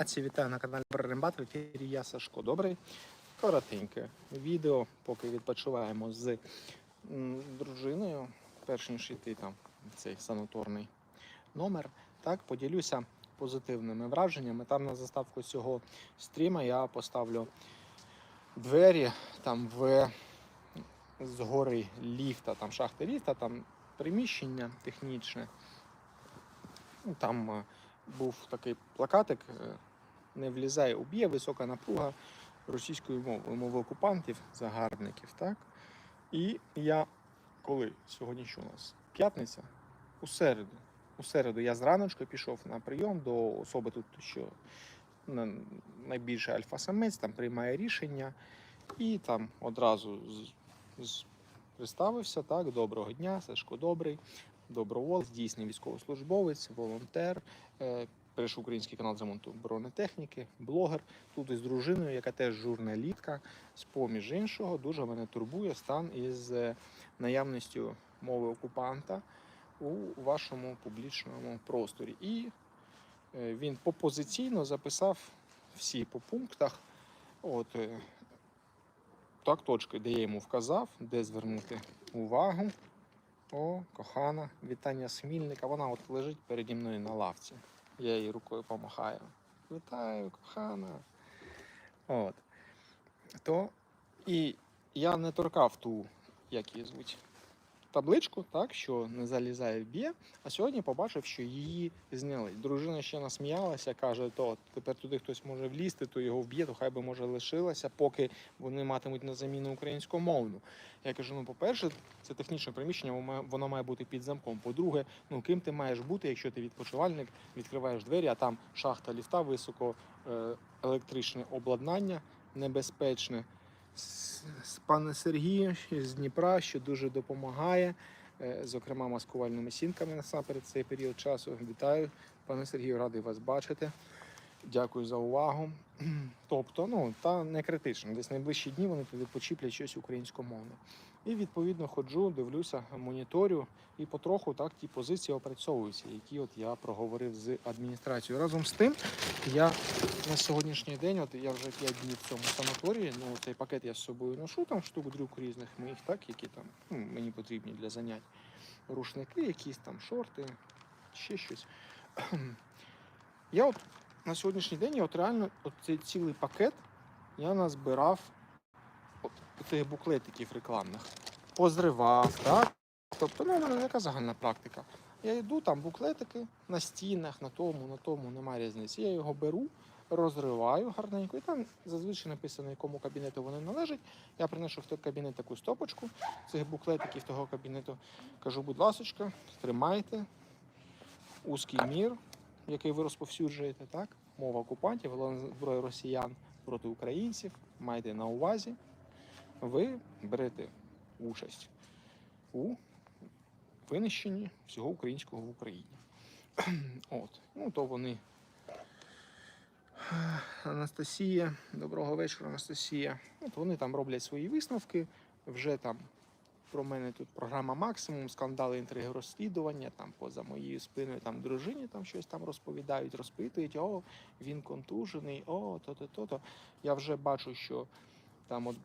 Вітаю на каналі Рембат. В ефірі я Сашко. Добрий. Коротеньке відео, поки відпочиваємо з дружиною, перш ніж йти там в цей санаторний номер. Так, поділюся позитивними враженнями. Там на заставку цього стріма я поставлю двері там в згори ліфта, там шахти ліфта, там приміщення технічне. Там е, був такий плакатик. Е, не влізає, уб'є висока напруга російською мовою, мови окупантів, загарбників. Так? І я, коли сьогодні що у нас? П'ятниця, у середу. У середу я зраночку пішов на прийом до особи тут, що найбільше альфа-самець, там приймає рішення, і там одразу з, з, представився, так, доброго дня, Сашко добрий, доброволець, дійсний військовослужбовець, волонтер, перейшов український канал з ремонту бронетехніки, блогер. Тут із дружиною, яка теж журналістка. З поміж іншого, дуже мене турбує стан із е, наявністю мови окупанта у вашому публічному просторі. І е, він попозиційно записав всі по пунктах. От, е, так, точки, де я йому вказав, де звернути увагу. О, кохана, вітання Смільника. Вона от лежить переді мною на лавці. Я їй рукою помахаю. Вітаю, кохана. От. То і я не торкав ту, як її звуть, табличку, так, що не залізає в б'є, а сьогодні побачив, що її зняли. Дружина ще насміялася, каже, то тепер туди хтось може влізти, то його вб'є, то хай би може лишилася, поки вони матимуть на заміну українськомовну. Я кажу: ну, по-перше, це технічне приміщення, воно має- бути під замком. По-друге, ну ким ти маєш бути, якщо ти відпочивальник, відкриваєш двері, а там шахта ліфта, високо е, електричне обладнання небезпечне. С- с- Пане Сергію з Дніпра, що дуже допомагає, е, зокрема маскувальними сінками насамперед цей період часу. Вітаю, пане Сергію, радий вас бачити. Дякую за увагу. Тобто, ну та не критично. Десь найближчі дні вони туди почіплять щось українськомовне. І відповідно ходжу, дивлюся, моніторю, і потроху так ті позиції опрацьовуються, які от я проговорив з адміністрацією. Разом з тим, я на сьогоднішній день, от я вже 5 днів в цьому санаторії. Ну цей пакет я з собою ношу, там штук дрюк різних моїх, так, які там ну, мені потрібні для занять. Рушники, якісь там шорти, ще щось. Я от на сьогоднішній день я от реально от цей цілий пакет я назбирав от, цих буклетиків рекламних. Позривав, так? Тобто, ну, у мене яка загальна практика. Я йду, там буклетики на стінах, на тому, на тому, немає різниці. Я його беру, розриваю гарненько, і там зазвичай написано, якому кабінету вони належать. Я приношу в той кабінет таку стопочку цих буклетиків того кабінету. Кажу, будь ласочка, тримайте. Узкий мір, який ви розповсюджуєте, так? Мова окупантів, головна зброя росіян проти українців. Майте на увазі. Ви берете участь у винищенні всього українського в Україні. От. Ну, то вони. Анастасія, доброго вечора, Анастасія. От вони там роблять свої висновки. Вже там про мене тут програма Максимум, скандали, інтриги, розслідування. Там поза моєю спиною там дружині там щось там розповідають, розпитують. О, він контужений, о, то-то, то-то. Я вже бачу, що там от,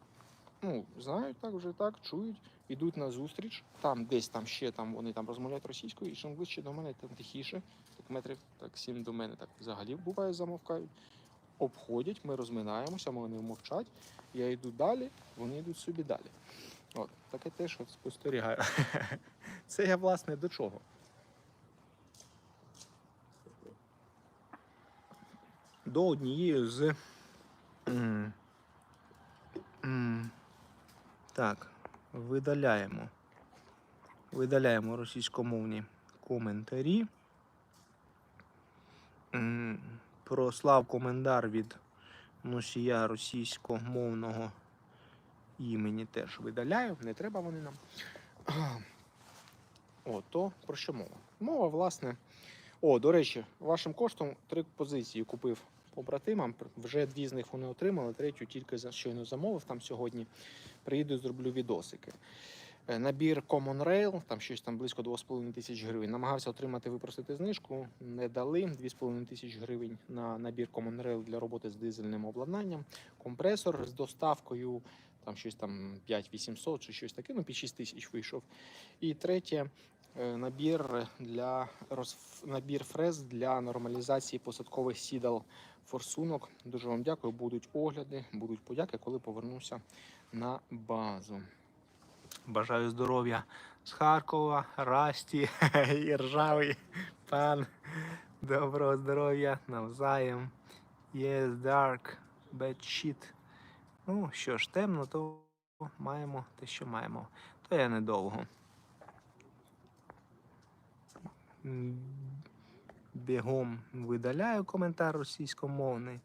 ну, знають так, вже так, чують, ідуть на зустріч. Там десь там ще там вони там розмовляють російською, і чим ближче до мене, тим тихіше. Так метрів так сім до мене так взагалі буває, замовкають. Обходять, ми розминаємося, вони мовчать. Я йду далі, вони йдуть собі далі. От, таке теж от спостерігаю. Це я власне до чого? До однієї з. Так, видаляємо. Видаляємо російськомовні коментарі. М, Прослав комендар від носія російськомовного імені теж видаляю, не треба вони нам. О, то про що мова? Мова, власне. О, до речі, вашим коштом три позиції купив побратимам. Вже дві з них вони отримали, третю тільки щойно замовив там сьогодні. Приїду, зроблю відосики. Е, Набір Common Rail, там щось там близько 2,5 тисяч гривень. Намагався отримати випросити знижку, не дали 2,5 тисяч гривень на набір Common Rail для роботи з дизельним обладнанням. Компресор з доставкою, там щось там 5800 чи щось таке, ну під 6 тисяч вийшов. І третє е, набір для набір фрез для нормалізації посадкових сідал форсунок. Дуже вам дякую. Будуть огляди, будуть подяки, коли повернуся на базу. Бажаю здоров'я з Харкова, Расті і ржавий пан. Доброго здоров'я навзаєм. Yes, dark, bad shit. Ну що ж, темно, то маємо те, що маємо. То я недовго. Бігом видаляю коментар російськомовний.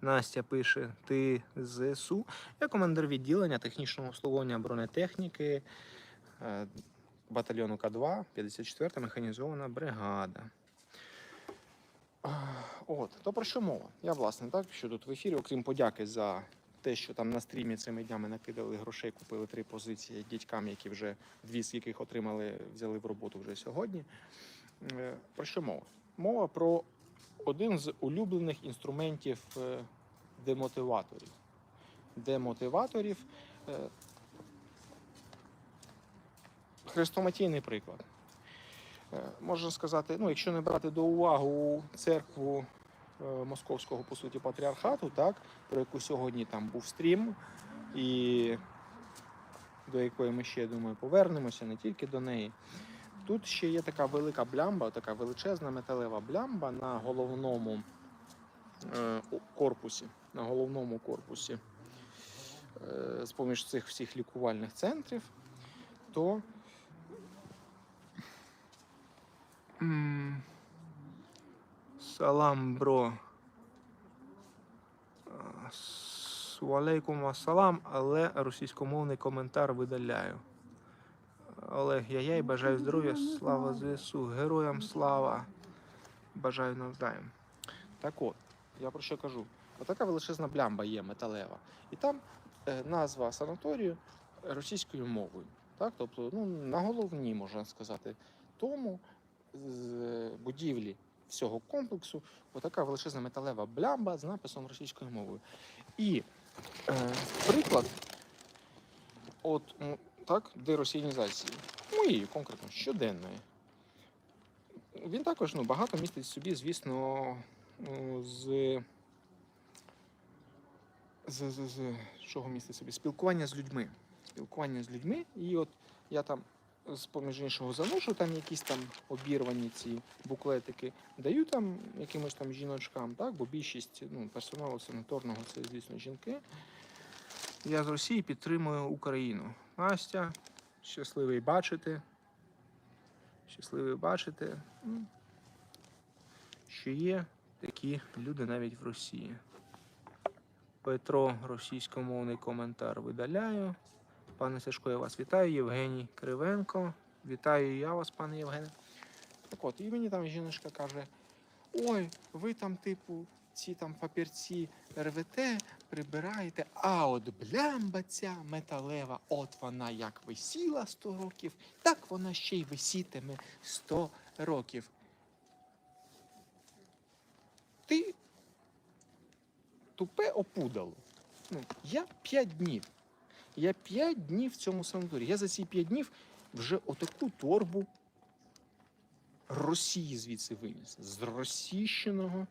Настя пише: Ти ЗСУ. Я командир відділення технічного обслуговування бронетехніки е, батальйону К2, 54 механізована бригада. От, то про що мова? Я власне так, що тут в ефірі, окрім подяки за те, що там на стрімі цими днями накидали грошей, купили три позиції дядькам, які вже дві з яких отримали, взяли в роботу вже сьогодні. Е, Про що мова? Мова про один з улюблених інструментів е, демотиваторів. Демотиваторів. е, Хрестоматійний приклад. Можна сказати, ну, якщо не брати до уваги церкву московського, по суті, патріархату, так, про яку сьогодні там був стрім, і до якої ми ще, я думаю, повернемося, не тільки до неї. Тут ще є така велика блямба, така величезна металева блямба на головному е, корпусі. На головному корпусі е, з-поміж цих всіх лікувальних центрів, то салам, бро. А, с- Валейкум ассалам, але російськомовний коментар видаляю. Олег Яяй, бажаю здоров'я, слава ЗСУ, героям слава. Бажаю навзаєм. Так от, я про що кажу? Отака величезна блямба є металева. І там е, назва санаторію російською мовою. Так? Тобто, ну, на головній, можна сказати, тому з будівлі всього комплексу отака величезна металева блямба з написом російською мовою. І е, приклад, от м, так, деросіянізації, моєї конкретно щоденної. Він також ну, багато містить собі, звісно, ну, з, з, з, з чого містить собі? Спілкування з людьми. Спілкування з людьми. І от я там з поміж іншого заношу там якісь там обірвані ці буклетики, даю там якимось там жіночкам, так, бо більшість ну, персоналу санаторного це, звісно, жінки. Я з Росії підтримую Україну. Настя, щасливий бачити. Щасливий бачити, що є такі люди навіть в Росії. Петро, російськомовний коментар видаляю. Пане Сашко, я вас вітаю. Євгеній Кривенко. Вітаю я вас, пане Євгене. Так от, і мені там жіночка каже: ой, ви там, типу, ці там папірці РВТ прибираєте, а от блямба ця металева, от вона як висіла 100 років, так вона ще й висітиме 100 років. Ти тупе опудало. Ну, я 5 днів. Я 5 днів в цьому санаторії. Я за ці 5 днів вже отаку торбу Росії звідси виніс. З російщеного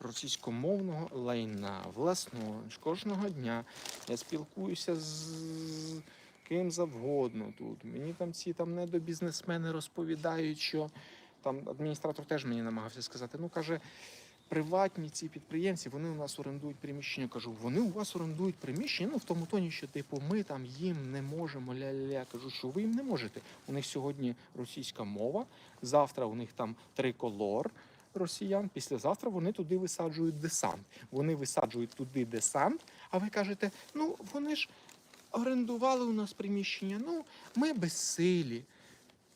російськомовного лайна. Власноруч, кожного дня я спілкуюся з ким завгодно тут. Мені там ці там недобізнесмени розповідають, що там адміністратор теж мені намагався сказати. Ну каже, приватні ці підприємці, вони у нас орендують приміщення. Кажу, вони у вас орендують приміщення. Ну в тому тоні, що типу ми там їм не можемо ля-ля. Кажу, що ви їм не можете. У них сьогодні російська мова. Завтра у них там триколор росіян. Післязавтра вони туди висаджують десант. Вони висаджують туди десант. А ви кажете, ну вони ж орендували у нас приміщення. Ну ми безсилі.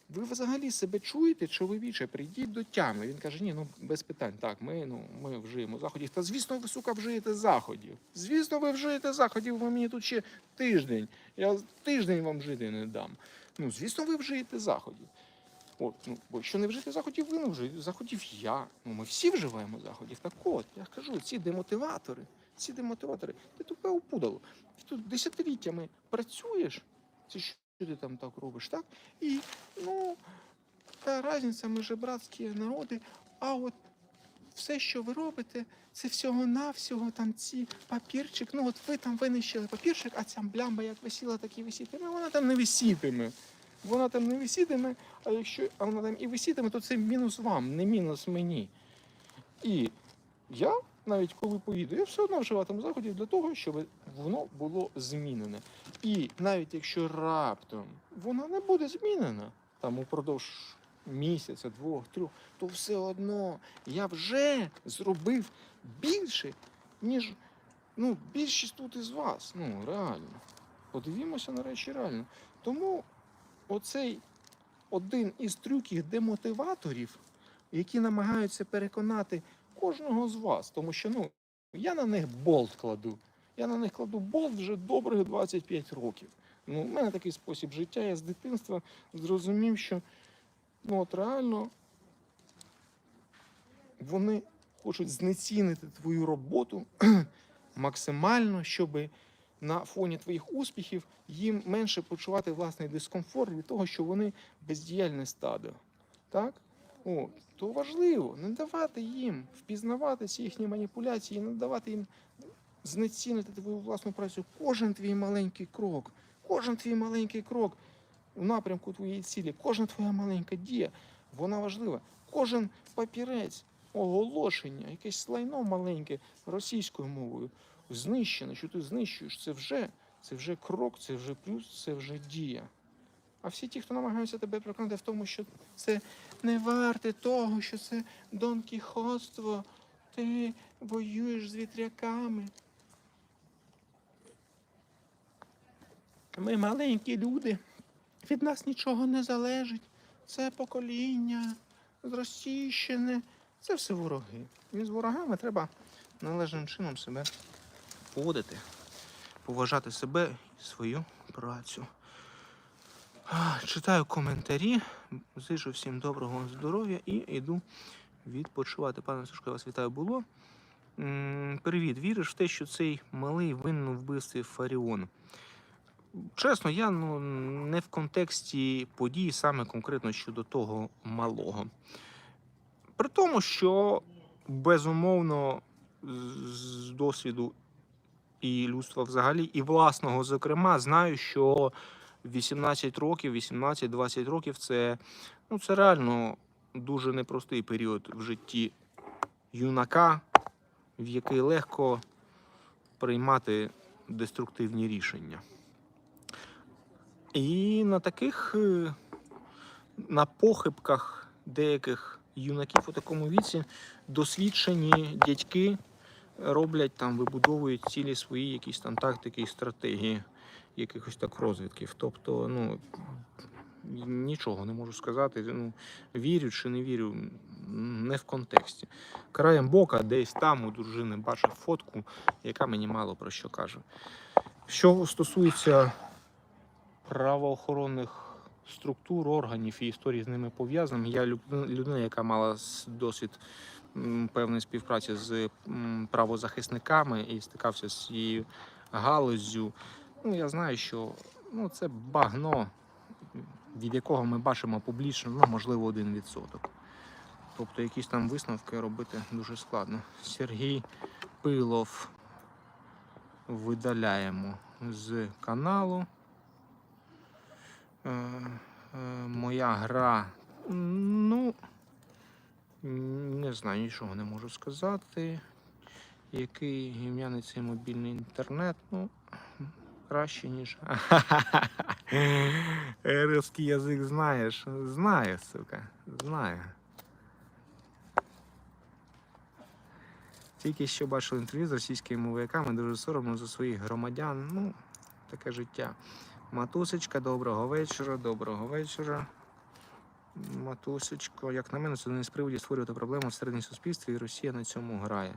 Ви взагалі себе чуєте, чоловіче, прийдіть до тями. Він каже: ні, ну без питань. Так, ми ну ми вжиємо заходів. Та звісно, ви сука вжиєте заходів. Звісно, ви вжиєте заходів. Ви мені тут ще тиждень. Я тиждень вам жити не дам. Ну, звісно, ви вжиєте заходів. От, ну, бо якщо не вжити заходів, ви не вжиєте заходів я. Ну, ми всі вживаємо заходів. Так от, я кажу, ці демотиватори, ці демотиватори, ти тупе опудало. Ти тут десятиліттями працюєш, це що ти там так робиш, так? І ну, та різниця, ми же братські народи, а от все, що ви робите, це всього-навсього там ці папірчик. Ну от ви там винищили папірчик, а ця блямба як висіла, так і висітиме. Вона там не висітиме. Вона там не висітиме, а якщо вона там і висітиме, то це мінус вам, не мінус мені. І я, навіть коли поїду, я все одно вживатиму заходів для того, щоб воно було змінене. І навіть якщо раптом воно не буде змінено, там упродовж місяця, двох, трьох, то все одно я вже зробив більше, ніж ну, більшість тут із вас. Ну, реально. Подивімося на речі реально. Тому оцей один із трюків демотиваторів, які намагаються переконати кожного з вас, тому що ну, я на них болт кладу. Я на них кладу болт вже добрих 25 років. Ну, у мене такий спосіб життя. Я з дитинства зрозумів, що ну, от реально вони хочуть знецінити твою роботу максимально, щоб на фоні твоїх успіхів їм менше почувати власний дискомфорт від того, що вони бездіяльне стадо. Так? О, то важливо не давати їм впізнавати ці їхні маніпуляції, не давати їм знецінити твою власну працю. Кожен твій маленький крок, кожен твій маленький крок у напрямку твоєї цілі, кожна твоя маленька дія, вона важлива. Кожен папірець, оголошення, якесь лайно маленьке російською мовою знищене, що ти знищуєш, це вже, це вже крок, це вже плюс, це вже дія. А всі ті, хто намагаються тебе переконати в тому, що це не варте того, що це донкіхотство, ти воюєш з вітряками. Ми маленькі люди, від нас нічого не залежить. Це покоління зросійщене, це все вороги. І з ворогами треба належним чином себе поводити, поважати себе і свою працю. Читаю коментарі. Зичу всім доброго здоров'я і йду відпочивати. Пане Сашко, я вас вітаю було. Привіт, віриш в те, що цей малий винен у вбивстві Фаріон? Чесно, я ну, не в контексті подій, саме конкретно щодо того малого. При тому, що безумовно з досвіду і людства взагалі, і власного, зокрема, знаю, що 18 років, 18-20 років це, ну, це реально дуже непростий період в житті юнака, в який легко приймати деструктивні рішення. І на таких е, на похибках деяких юнаків у такому віці досвідчені дядьки роблять там, вибудовують цілі свої якісь там тактики і стратегії якихось так розвідків. Тобто, ну нічого не можу сказати. Ну, вірю чи не вірю, не в контексті. Краєм бока, десь там у дружини бачив фотку, яка мені мало про що каже. Що стосується правоохоронних структур, органів і історії з ними пов'язаних, я людина, яка мала досвід певної співпраці з правозахисниками і стикався з цією галуззю. Ну, я знаю, що ну, це багно, від якого ми бачимо публічно, ну, можливо, один відсоток. Тобто якісь там висновки робити дуже складно. Сергій Пилов видаляємо з каналу. Е, е, моя гра. Ну, не знаю, нічого не можу сказати. Який гімняний цей мобільний інтернет? Ну, краще, ніж. Русский язик знаєш? Знаю, сука. Знаю. Тільки що бачив інтерв'ю з російськими мовиками, дуже соромно за своїх громадян. Ну, таке життя. Матусечка, доброго вечора, доброго вечора. Матусечко, як на мене, це не з приводів створювати проблему всередині суспільства, і Росія на цьому грає.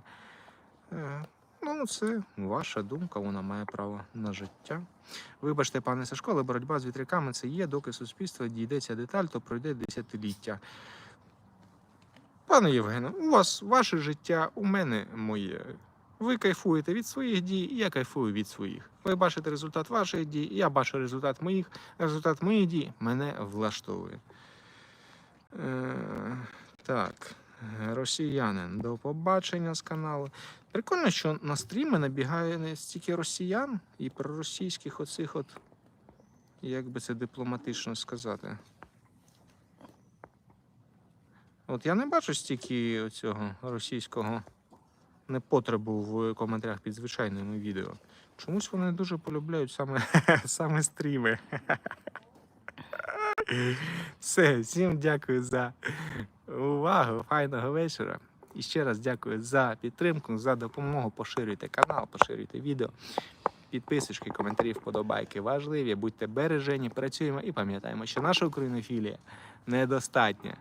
Ну, це ваша думка, вона має право на життя. Вибачте, пане Сашко, але боротьба з вітряками це є, доки суспільство дійдеться деталь, то пройде десятиліття. Пане Євгене, у вас ваше життя, у мене моє. Ви кайфуєте від своїх дій, я кайфую від своїх. Ви бачите результат ваших дій, я бачу результат моїх. Результат моїх дій мене влаштовує. Е, так, росіянин, до побачення з каналу. Прикольно, що на стріми набігає не стільки росіян і проросійських оцих от, як би це дипломатично сказати. От я не бачу стільки цього російського непотребу в коментарях під звичайними відео. Чомусь вони дуже полюбляють саме, саме стріми. Все, всім дякую за увагу. Файного вечора. І ще раз дякую за підтримку, за допомогу. Поширюйте канал, поширюйте відео. Підписочки, коментарі, вподобайки важливі. Будьте бережені, працюємо і пам'ятаємо, що наша українофілія недостатня.